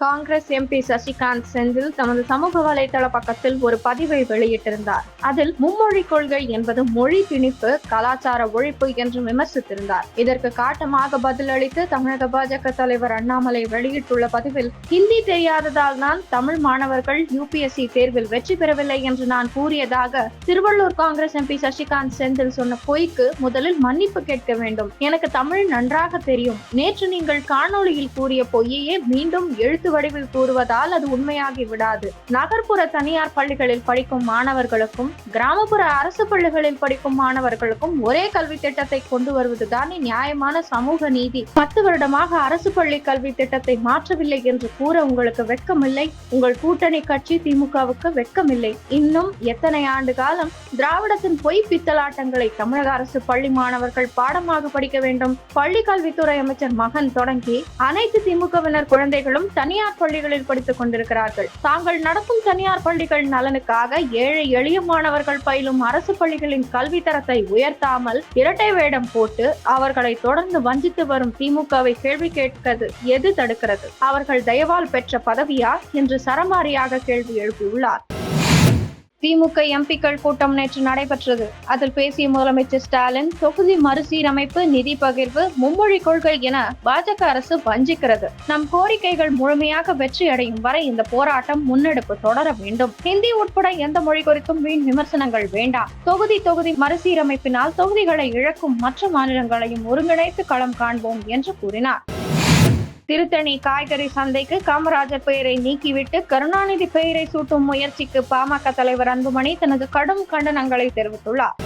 Congress MP Sasikanth Senthil தமது சமூக வலைதள பக்கத்தில் ஒரு பதிவை வெளியிட்டிருந்தார். அதில் மும்மொழி கொள்கை என்பது மொழி திணிப்பு கலாச்சார ஒழிப்பு என்று விமர்சித்திருந்தார். இதற்கு காட்டமாக பதிலளித்து தமிழக பாஜக தலைவர் அண்ணாமலை வெளியிட்டுள்ள பதிவில் ஹிந்தி தெரியாததால் தான் தமிழ் மாணவர்கள் யூபிஎஸ்சி தேர்வில் வெற்றி பெறவில்லை என்று நான் கூறியதாக திருவள்ளூர் காங்கிரஸ் எம்பி சசிகாந்த் செந்தில் சொன்ன பொய்க்கு முதலில் மன்னிப்பு கேட்க வேண்டும். எனக்கு தமிழ் நன்றாக தெரியும். நேற்று நீங்கள் காணொளியில் கூறிய பொய்யையே மீண்டும் எழுத்து வடிவில் கூறுவதால் அது உண்மையாகி விடாது. நகர்ப்புற தனியார் பள்ளிகளில் படிக்கும் மாணவர்களுக்கும் கிராமப்புற அரசு பள்ளிகளில் படிக்கும் மாணவர்களுக்கும் ஒரே கல்வி திட்டத்தை கொண்டு வருவதுதானே நியாயமான சமூக நீதி. பத்து வருடமாக அரசு பள்ளி கல்வி திட்டத்தை மாற்றவில்லை என்று கூற உங்களுக்கு வெட்கமில்லை? உங்கள் கூட்டணி கட்சி திமுகவுக்கு வெட்கமில்லை. இன்னும் எத்தனை ஆண்டு காலம் திராவிடத்தின் பொய் பித்தலாட்டங்களை தமிழக அரசு பள்ளி மாணவர்கள் பாடமாக படிக்க வேண்டும்? பள்ளி கல்வித்துறை அமைச்சர் மகன் தொடங்கி அனைத்து திமுகவினர் குழந்தைகளும் தனி தனியார் பள்ளிகளில் படித்துக் கொண்டிருக்கிறார்கள். தாங்கள் நடத்தும் தனியார் பள்ளிகள் நலனுக்காக ஏழை எளிய மாணவர்கள் பயிலும் அரசு பள்ளிகளின் கல்வி தரத்தை உயர்த்தாமல் இரட்டை வேடம் போட்டு அவர்களை தொடர்ந்து வஞ்சித்து வரும் திமுகவை கேள்வி கேட்கிறது எது தடுக்கிறது? அவர்கள் தயவால் பெற்ற பதவியா? என்று சரமாரியாக கேள்வி எழுப்பியுள்ளார். திமுக எம்பிக்கள் கூட்டம் நேற்று நடைபெற்றது. அதில் பேசிய முதலமைச்சர் ஸ்டாலின் தொகுதி மறுசீரமைப்பு நிதி பகிர்வு மும்மொழி கொள்கை என பாஜக அரசு வஞ்சிக்கிறது. நம் கோரிக்கைகள் முழுமையாக வெற்றி அடையும் வரை இந்த போராட்டம் முன்னெடுப்பு தொடர வேண்டும். ஹிந்தி உட்பட எந்த மொழி குறித்தும் வீண் விமர்சனங்கள் வேண்டாம். தொகுதி தொகுதி மறுசீரமைப்பினால் தொகுதிகளை இழக்கும் மற்ற மாநிலங்களையும் ஒருங்கிணைத்து களம் காண்போம் என்று கூறினார். திருத்தணி காய்கறி சந்தைக்கு காமராஜர் பெயரை நீக்கிவிட்டு கருணாநிதி பெயரை சூட்டும் முயற்சிக்கு பாமக தலைவர் அன்புமணி தனது கடும் கண்டனங்களை தெரிவித்துள்ளார்.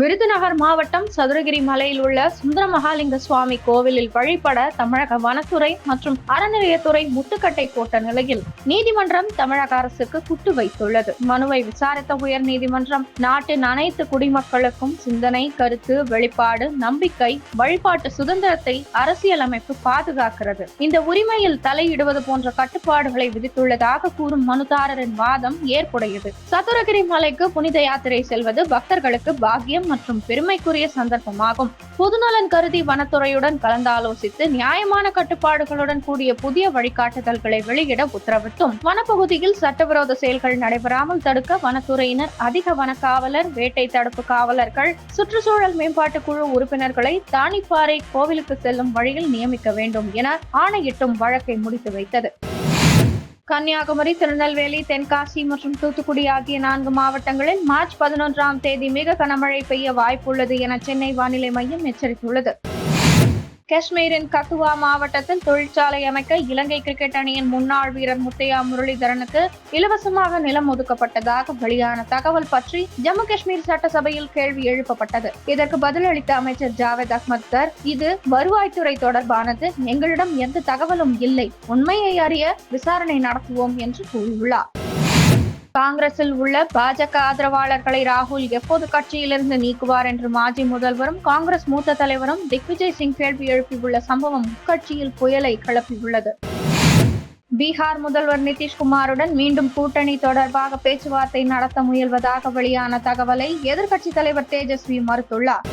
விருதுநகர் மாவட்டம் சதுரகிரி மலையில் உள்ள சுந்தர மகாலிங்க சுவாமி கோவிலில் வழிபட தமிழக வனத்துறை மற்றும் அறநிலையத்துறை முட்டுக்கட்டை போட்ட நிலையில் நீதிமன்றம் தமிழக அரசுக்கு குட்டு வைத்துள்ளது. மனுவை விசாரித்த உயர் நீதிமன்றம் நாட்டின் அனைத்து குடிமக்களுக்கும் சிந்தனை கருத்து வெளிப்பாடு நம்பிக்கை வழிபாட்டு சுதந்திரத்தை அரசியலமைப்பு பாதுகாக்கிறது. இந்த உரிமையில் தலையிடுவது போன்ற கட்டுப்பாடுகளை விதித்துள்ளதாக கூறும் மனுதாரரின் வாதம் ஏற்புடையது. சதுரகிரி மலைக்கு புனித யாத்திரை செல்வது பக்தர்களுக்கு பாக்கியம் மற்றும் பெருமைக்குரிய சந்தர்ப்பமாகும். பொதுநலன் கருதி வனத்துறையுடன் கலந்தாலோசித்து நியாயமான கட்டுப்பாடுகளுடன் கூடிய புதிய வழிகாட்டுதல்களை வெளியிட உத்தரவிட்டும். வனப்பகுதியில் சட்டவிரோத செயல்கள் நடைபெறாமல் தடுக்க வனத்துறையினர் அதிக வனக்காவலர் வேட்டை தடுப்பு காவலர்கள் சுற்றுச்சூழல் மேம்பாட்டு குழு உறுப்பினர்களை தானிப்பாறை கோவிலுக்கு செல்லும் வழியில் நியமிக்க வேண்டும் என ஆணையிட்டும் வழக்கை முடித்து வைத்தது. கன்னியாகுமரி திருநெல்வேலி தென்காசி மற்றும் தூத்துக்குடி ஆகிய நான்கு மாவட்டங்களில் மார்ச் பதினொன்றாம் தேதி மிக கனமழை பெய்ய வாய்ப்புள்ளது என சென்னை வானிலை மையம் எச்சரித்துள்ளது. காஷ்மீரின் கத்துவா மாவட்டத்தில் தொழிற்சாலை அமைக்க இலங்கை கிரிக்கெட் அணியின் முன்னாள் வீரர் முத்தையா முரளிதரனுக்கு இலவசமாக நிலம் ஒதுக்கப்பட்டதாக வெளியான தகவல் பற்றி ஜம்மு காஷ்மீர் சட்டசபையில் கேள்வி எழுப்பப்பட்டது. இதற்கு பதிலளித்த அமைச்சர் ஜாவேத் அஹ்மத் இது வருவாய்த்துறை தொடர்பானது. எங்களிடம் எந்த தகவலும் இல்லை. உண்மையை அறிய விசாரணை நடத்துவோம் என்று கூறியுள்ளார். காங்கிரஸில் உள்ள பாஜக ஆதரவாளர்களை ராகுல் எப்போது கட்சியிலிருந்து நீக்குவார் என்று மாஜி முதல்வரும் காங்கிரஸ் மூத்த தலைவரும் திக்விஜய் சிங் கேள்வி எழுப்பியுள்ள சம்பவம் கட்சியில் புயலை கிளப்பியுள்ளது. பீகார் முதல்வர் நிதிஷ்குமாருடன் மீண்டும் கூட்டணி தொடர்பாக பேச்சுவார்த்தை நடத்த முயல்வதாக வெளியான தகவலை எதிர்க்கட்சித் தலைவர் தேஜஸ்வி மறுத்துள்ளார்.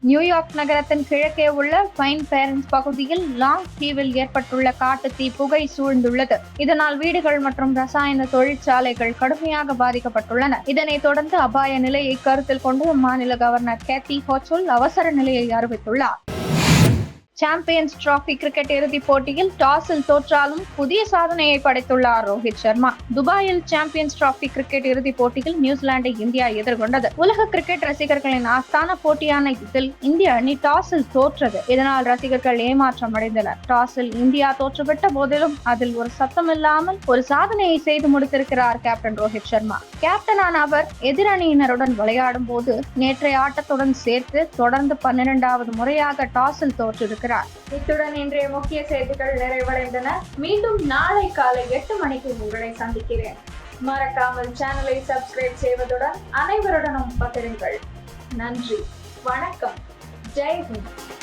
நியூயார்க் நகரத்தின் கிழக்கே உள்ள ஃபைன் பேரன்ஸ் பகுதியில் லாங் தீவில் ஏற்பட்டுள்ள காட்டு தீ புகை சூழ்ந்துள்ளது. இதனால் வீடுகள் மற்றும் ரசாயன தொழிற்சாலைகள் கடுமையாக பாதிக்கப்பட்டுள்ளன. இதனைத் தொடர்ந்து அபாய நிலையை கருத்தில் கொண்டு மாநில கவர்னர் கேத்தி ஹோச்சோல் அவசர நிலையை அறிவித்துள்ளார். சாம்பியன்ஸ் டிராபி கிரிக்கெட் இறுதிப் போட்டியில் டாஸில் தோற்றாலும் புதிய சாதனையை படைத்துள்ளார் ரோஹித் சர்மா. துபாயில் சாம்பியன்ஸ் டிராபி கிரிக்கெட் இறுதிப் போட்டியில் நியூசிலாந்தை இந்தியா எதிர்கொண்டது. உலக கிரிக்கெட் ரசிகர்களின் ஆஸ்தான போட்டியான இதில் இந்திய அணி டாஸில் தோற்றது. இதனால் ரசிகர்கள் ஏமாற்றம் அடைந்தனர். டாஸில் இந்தியா தோற்றுவிட்ட போதிலும் அதில் ஒரு சத்தம் இல்லாமல் ஒரு சாதனையை செய்து முடித்திருக்கிறார் கேப்டன் ரோஹித் சர்மா. கேப்டனான அவர் எதிரணியினருடன் விளையாடும் போது நேற்றைய ஆட்டத்துடன் சேர்த்து தொடர்ந்து பன்னிரெண்டாவது முறையாக டாஸில் தோற்றிருக்கிறார். இத்துடன் இன்றைய முக்கிய செய்திகள் நிறைவடைந்தன. மீண்டும் நாளை காலை எட்டு மணிக்கு உங்களை சந்திக்கிறேன். மறக்காமல் சேனலை சப்ஸ்கிரைப் செய்வதுடன் அனைவருடனும் பகிருங்கள். நன்றி. வணக்கம். ஜெய் ஹிந்த்.